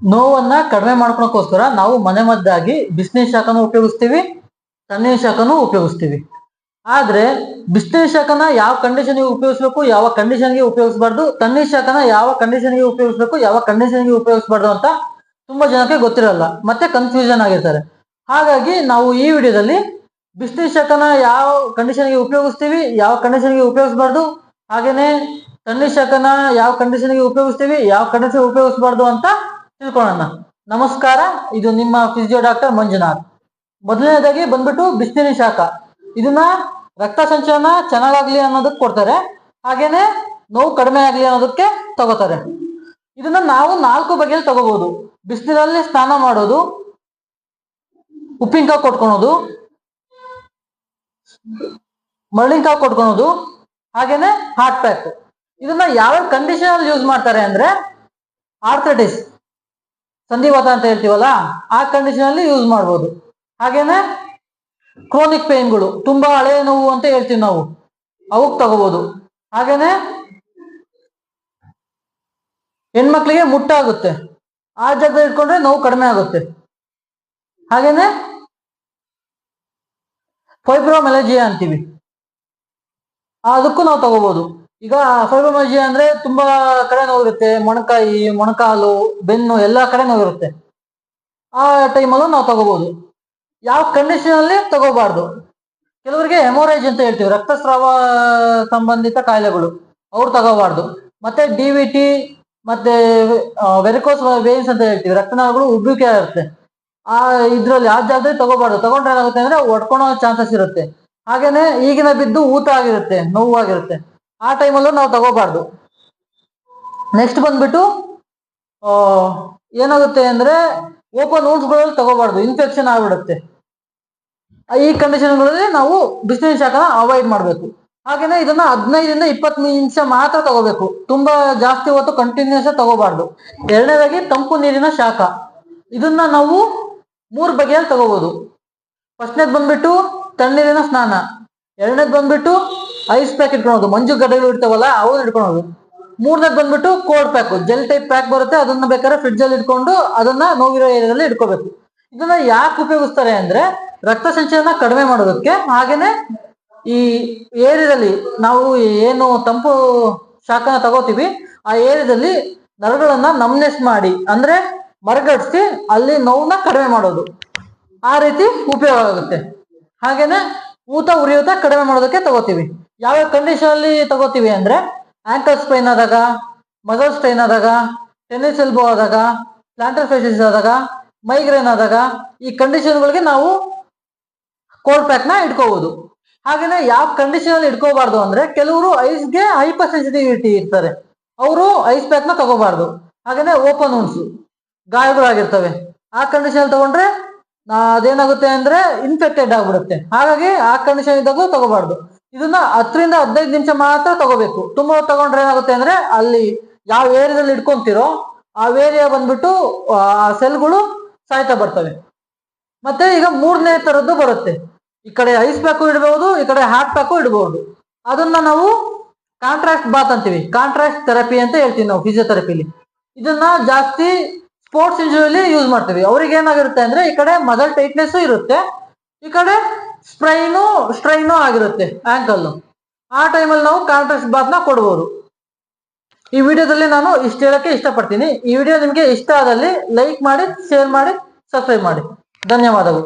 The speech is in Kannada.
ನೋವನ್ನ ಕಡಿಮೆ ಮಾಡ್ಕೊಳಕ್ಕೋಸ್ಕರ ನಾವು ಮನೆ ಮದ್ದಾಗಿ ಬಿಸಿನೀರ್ ಶಾಖನೂ ಉಪಯೋಗಿಸ್ತೀವಿ, ತಣ್ಣೀರ್ ಶಾಖನೂ ಉಪಯೋಗಿಸ್ತೀವಿ. ಆದ್ರೆ ಬಿಸಿನೀರ್ ಶಾಖನ ಯಾವ ಕಂಡೀಷನ್ಗೆ ಉಪಯೋಗಿಸ್ಬೇಕು, ಯಾವ ಕಂಡೀಷನ್ಗೆ ಉಪಯೋಗಿಸಬಾರ್ದು, ತಣ್ಣೀರ್ ಶಾಖನ ಯಾವ ಕಂಡೀಷನ್ಗೆ ಉಪಯೋಗಿಸ್ಬೇಕು, ಯಾವ ಕಂಡೀಷನ್ಗೆ ಉಪಯೋಗಿಸಬಾರ್ದು ಅಂತ ತುಂಬಾ ಜನಕ್ಕೆ ಗೊತ್ತಿರಲ್ಲ, ಮತ್ತೆ ಕನ್ಫ್ಯೂಷನ್ ಆಗಿರ್ತಾರೆ. ಹಾಗಾಗಿ ನಾವು ಈ ವಿಡಿಯೋದಲ್ಲಿ ಬಿಸಿನೀರ್ ಶಾಖನ ಯಾವ ಕಂಡೀಷನ್ಗೆ ಉಪಯೋಗಿಸ್ತೀವಿ, ಯಾವ ಕಂಡೀಷನ್ಗೆ ಉಪಯೋಗಿಸಬಾರ್ದು, ಹಾಗೇನೆ ತಣ್ಣೀರ್ ಶಾಖನ ಯಾವ ಕಂಡೀಷನ್ಗೆ ಉಪಯೋಗಿಸ್ತೀವಿ, ಯಾವ ಕಂಡೀಷನ್ ಉಪಯೋಗಿಸಬಾರ್ದು ಅಂತ ತಿಳ್ಕೊಳ್ಳೋಣ. ನಮಸ್ಕಾರ, ಇದು ನಿಮ್ಮ ಫಿಸಿಯೋ ಡಾಕ್ಟರ್ ಮಂಜುನಾಥ್. ಮೊದಲನೇದಾಗಿ ಬಂದ್ಬಿಟ್ಟು ಬಿಸಿನೀರಿನ ಶಾಖ. ಇದನ್ನ ರಕ್ತ ಸಂಚಲನ ಚೆನ್ನಾಗಾಗ್ಲಿ ಅನ್ನೋದಕ್ಕೆ ಕೊಡ್ತಾರೆ. ಹಾಗೇನೆ ನೋವು ಕಡಿಮೆ ಆಗ್ಲಿ ಅನ್ನೋದಕ್ಕೆ ತಗೋತಾರೆ. ಇದನ್ನ ನಾವು ನಾಲ್ಕು ಬಗೆಯಲ್ಲಿ ತಗೋಬಹುದು ಬಿಸಿನೀರಲ್ಲಿ ಸ್ನಾನ ಮಾಡೋದು, ಉಪ್ಪಿನಕಾಯಿ ಕೊಟ್ಕೊಳೋದು, ಮರಳಿನಕಾಯಿ ಕೊಟ್ಕೊಳೋದು, ಹಾಗೇನೆ ಹಾರ್ಟ್ ಪ್ಯಾಕ್ ಇದನ್ನ ಯಾವ ಕಂಡೀಷನ್ ಯೂಸ್ ಮಾಡ್ತಾರೆ ಅಂದ್ರೆ ಆರ್ಥ್ರೈಟಿಸ್ ಸಂಧಿವಾತ ಅಂತ ಹೇಳ್ತೀವಲ್ಲ, ಆ ಕಂಡೀಷನ್ ಅಲ್ಲಿ ಯೂಸ್ ಮಾಡ್ಬೋದು. ಹಾಗೇನೆ ಕ್ರೋನಿಕ್ ಪೇನ್ಗಳು ತುಂಬಾ ಹಳೆ ನೋವು ಅಂತ ಹೇಳ್ತೀವಿ ನಾವು. ಅವಕ್ ತಗೋಬಹುದು ಹಾಗೇನೆ ಹೆಣ್ಮಕ್ಳಿಗೆ ಮುಟ್ಟಾಗುತ್ತೆ. ಆ ಜಾಗದಲ್ಲಿ ಇಟ್ಕೊಂಡ್ರೆ ನೋವು ಕಡಿಮೆ ಆಗುತ್ತೆ. ಹಾಗೇನೆ ಫೈಬ್ರೋಮೆಲಜಿಯಾ ಅಂತೀವಿ. ಅದಕ್ಕೂ ನಾವು ತಗೋಬಹುದು ಈಗ ಫೈಬ್ರೋಮೆಲಜಿಯಾ ಅಂದ್ರೆ ತುಂಬಾ ಕಡೆ ನೋವಿರುತ್ತೆ, ಮೊಣಕಾಯಿ, ಮೊಣಕಾಲು, ಬೆನ್ನು ಎಲ್ಲಾ ಕಡೆ ನೋವಿರುತ್ತೆ. ಆ ಟೈಮಲ್ಲೂ ನಾವು ತಗೋಬಹುದು ಯಾವ ಕಂಡೀಷನ್ ಅಲ್ಲಿ ತಗೋಬಾರ್ದು. ಕೆಲವರಿಗೆ ಹೆಮೋರೇಜ್ ಅಂತ ಹೇಳ್ತೀವಿ, ರಕ್ತಸ್ರಾವ ಸಂಬಂಧಿತ ಕಾಯಿಲೆಗಳು. ಅವ್ರು ತಗೋಬಾರ್ದು. ಮತ್ತೆ ಡಿ ವಿ ಟಿ ಮತ್ತೆ ವೆರಿಕೋಸ್ ವೇನ್ಸ್ ಅಂತ ಹೇಳ್ತೀವಿ, ರಕ್ತನಾಳಗಳು ಉಬ್ಬಿಕೆ ಇರುತ್ತೆ ಆ, ಇದ್ರಲ್ಲಿ ಜಾಗದಲ್ಲಿ ತಗೋಬಾರ್ದು. ತಗೊಂಡ್ರೆ ಏನಾಗುತ್ತೆ ಅಂದ್ರೆ ಒಡ್ಕೊಳೋ ಚಾನ್ಸಸ್ ಇರುತ್ತೆ. ಹಾಗೇನೆ ಈಗಿನ ಬಿದ್ದು ಊತ ಆಗಿರುತ್ತೆ ನೋವಾಗಿರುತ್ತೆ ಆ ಟೈಮಲ್ಲೂ ನಾವು ತಗೋಬಾರ್ದು. ನೆಕ್ಸ್ಟ್ ಬಂದ್ಬಿಟ್ಟು ಏನಾಗುತ್ತೆ ಅಂದ್ರೆ ಓಪನ್ಗಳಲ್ಲಿ ತಗೋಬಾರ್ದು. ಇನ್ಫೆಕ್ಷನ್ ಆಗ್ಬಿಡುತ್ತೆ. ಈ ಕಂಡೀಷನ್ಗಳಲ್ಲಿ ನಾವು ಬಿಸಿನೀರಿನ ಶಾಖನ ಅವಾಯ್ಡ್ ಮಾಡಬೇಕು. ಹಾಗೇನೆ ಇದನ್ನ ಹದಿನೈದರಿಂದ ಇಪ್ಪತ್ತು ನಿಮಿಷ ಮಾತ್ರ ತಗೋಬೇಕು. ತುಂಬಾ ಜಾಸ್ತಿ ಹೊತ್ತು ಕಂಟಿನ್ಯೂಸ್ ತಗೋಬಾರ್ದು. ಎರಡನೇದಾಗಿ ತಂಪು ನೀರಿನ ಶಾಖ. ಇದನ್ನ ನಾವು ಮೂರು ಬಗೆಯಲ್ಲಿ ತಗೋಬಹುದು ಫಸ್ಟ್ನೇದು ಬಂದ್ಬಿಟ್ಟು, ತಣ್ಣೀರಿನ ಸ್ನಾನ. ಎರಡನೇದು ಬಂದ್ಬಿಟ್ಟು ಐಸ್ ಪ್ಯಾಕ್ ಇಟ್ಕೊಳೋದು, ಮಂಜು ಗಡ್ಡೆಗಳು ಇರ್ತಾವಲ್ಲ ಅವನ್ನ ಇಟ್ಕೊಳೋದು. ಮೂರ್ನಾಗ್ ಬಂದ್ಬಿಟ್ಟು cold pack gel type pack ಬರುತ್ತೆ, ಅದನ್ನ ಬೇಕಾದ್ರೆ ಫ್ರಿಡ್ಜ್ ಅಲ್ಲಿ ಇಟ್ಕೊಂಡು ಅದನ್ನ ನೋವಿರೋ ಏರಿಯಾದಲ್ಲಿ ಇಟ್ಕೋಬೇಕು. ಇದನ್ನ ಯಾಕೆ ಉಪಯೋಗಿಸ್ತಾರೆ ಅಂದ್ರೆ ರಕ್ತ ಸಂಚಲನ ಕಡಿಮೆ ಮಾಡೋದಕ್ಕೆ, ಹಾಗೇನೆ ಈ ಏರಿಯಾದಲ್ಲಿ ನಾವು ಏನು ತಂಪು ಶಾಖನ ತಗೋತೀವಿ, ಆ ಏರಿಯಾದಲ್ಲಿ ನರಗಳನ್ನ ನಮ್ನೆಸ್ ಮಾಡಿ, ಅಂದ್ರೆ ಮರಗಡಿಸಿ ಅಲ್ಲಿ ನೋವನ್ನ ಕಡಿಮೆ ಮಾಡೋದು. ಆ ರೀತಿ ಉಪಯೋಗ ಆಗುತ್ತೆ. ಹಾಗೇನೆ ಊತ ಉರಿಯೂತ ಕಡಿಮೆ ಮಾಡೋದಕ್ಕೆ ತಗೋತೀವಿ. ಯಾವ ಕಂಡೀಷನ್ ಅಲ್ಲಿ ತಗೋತೀವಿ ಅಂದ್ರೆ ಆಂಕಲ್ ಸ್ಟ್ರೈನ್ ಆದಾಗ ಮಸಲ್ ಸ್ಟ್ರೈನ್ ಆದಾಗ ಟೆನ್ನಿಸ್ ಎಲ್ಬೋ ಆದಾಗ ಪ್ಲಾಂಟರ್ ಫೇಸಿಸ್ ಆದಾಗ ಮೈಗ್ರೇನ್ ಆದಾಗ ಈ ಕಂಡೀಷನ್ಗಳಿಗೆ ನಾವು ಕೋಲ್ಡ್ ಪ್ಯಾಕ್ನ ಇಟ್ಕೋಬಹುದು ಹಾಗೇನೆ ಯಾವ ಕಂಡೀಷನ್ ಅಲ್ಲಿ ಇಟ್ಕೋಬಾರ್ದು ಅಂದ್ರೆ ಕೆಲವರು ಐಸ್ಗೆ ಹೈಪರ್ ಸೆನ್ಸಿಟಿವಿಟಿ ಇರ್ತಾರೆ ಅವರು ಐಸ್ ಪ್ಯಾಕ್ನ ತಗೋಬಾರ್ದು. ಹಾಗೇನೆ ಓಪನ್ ಉನ್ಸ್ ಗಾಯಗಳಾಗಿರ್ತವೆ ಆ ಕಂಡೀಷನ್ ಅಲ್ಲಿ ತಗೊಂಡ್ರೆ ಅದೇನಾಗುತ್ತೆ ಅಂದ್ರೆ ಇನ್ಫೆಕ್ಟೆಡ್ ಆಗ್ಬಿಡುತ್ತೆ. ಹಾಗಾಗಿ ಆ ಕಂಡೀಷನ್ ಇದ್ದಾಗ ತಗೋಬಾರ್ದು. ಇದನ್ನ ಹತ್ತರಿಂದ ಹದಿನೈದು ನಿಮಿಷ ಮಾತ್ರ ತಗೋಬೇಕು. ತುಂಬಾ ತಗೊಂಡ್ರೆ ಏನಾಗುತ್ತೆ ಅಂದ್ರೆ ಅಲ್ಲಿ ಯಾವ ಏರಿಯಾದಲ್ಲಿ ಇಟ್ಕೊಂತೀರೋ ಆ ಏರಿಯಾ ಬಂದ್ಬಿಟ್ಟು, ಆ ಸೆಲ್ಗಳು ಸಾಯ್ತಾ ಬರ್ತವೆ. ಮತ್ತೆ ಈಗ ಮೂರನೇ ತರದ್ದು ಬರುತ್ತೆ. ಈ ಕಡೆ ಐಸ್ ಪ್ಯಾಕು ಇಡಬಹುದು ಈ ಕಡೆ ಹಾಟ್ ಪ್ಯಾಕು ಇಡಬಹುದು ಅದನ್ನ ನಾವು ಕಾಂಟ್ರಾಕ್ಟ್ ಬಾತ್ ಅಂತೀವಿ. ಕಾಂಟ್ರಾಕ್ಟ್ ಥೆರಪಿ ಅಂತ ಹೇಳ್ತೀವಿ ನಾವು, ಫಿಸಿಯೋಥೆರಪಿಲಿ. ಇದನ್ನ ಜಾಸ್ತಿ ಸ್ಪೋರ್ಟ್ಸ್ ಇಂಜುರಿಯಲ್ಲಿ ಯೂಸ್ ಮಾಡ್ತೀವಿ. ಅವ್ರಿಗೆ ಏನಾಗಿರುತ್ತೆ ಅಂದ್ರೆ ಈ ಕಡೆ ಮದಲ್ ಟೈಟ್ನೆಸ್ ಇರುತ್ತೆ. ಈ ಕಡೆ ಸ್ಟ್ರೈನು ಸ್ಟ್ರೈನು ಆಗಿರುತ್ತೆ ಆಂಕಲ್ ಆ ಟೈಮಲ್ಲಿ ನಾವು ಕಾಂಟ್ರಾಸ್ಟ್ ಬಾತ್ನ ಕೊಡ್ಬೋದು. ಈ ವಿಡಿಯೋದಲ್ಲಿ ನಾನು ಇಷ್ಟ ಹೇಳಕ್ಕೆ ಇಷ್ಟಪಡ್ತೀನಿ. ಈ ವಿಡಿಯೋ ನಿಮಗೆ ಇಷ್ಟ ಆದಲ್ಲಿ ಲೈಕ್ ಮಾಡಿ ಶೇರ್ ಮಾಡಿ ಸಬ್ಸ್ಕ್ರೈಬ್ ಮಾಡಿ. ಧನ್ಯವಾದಗಳು.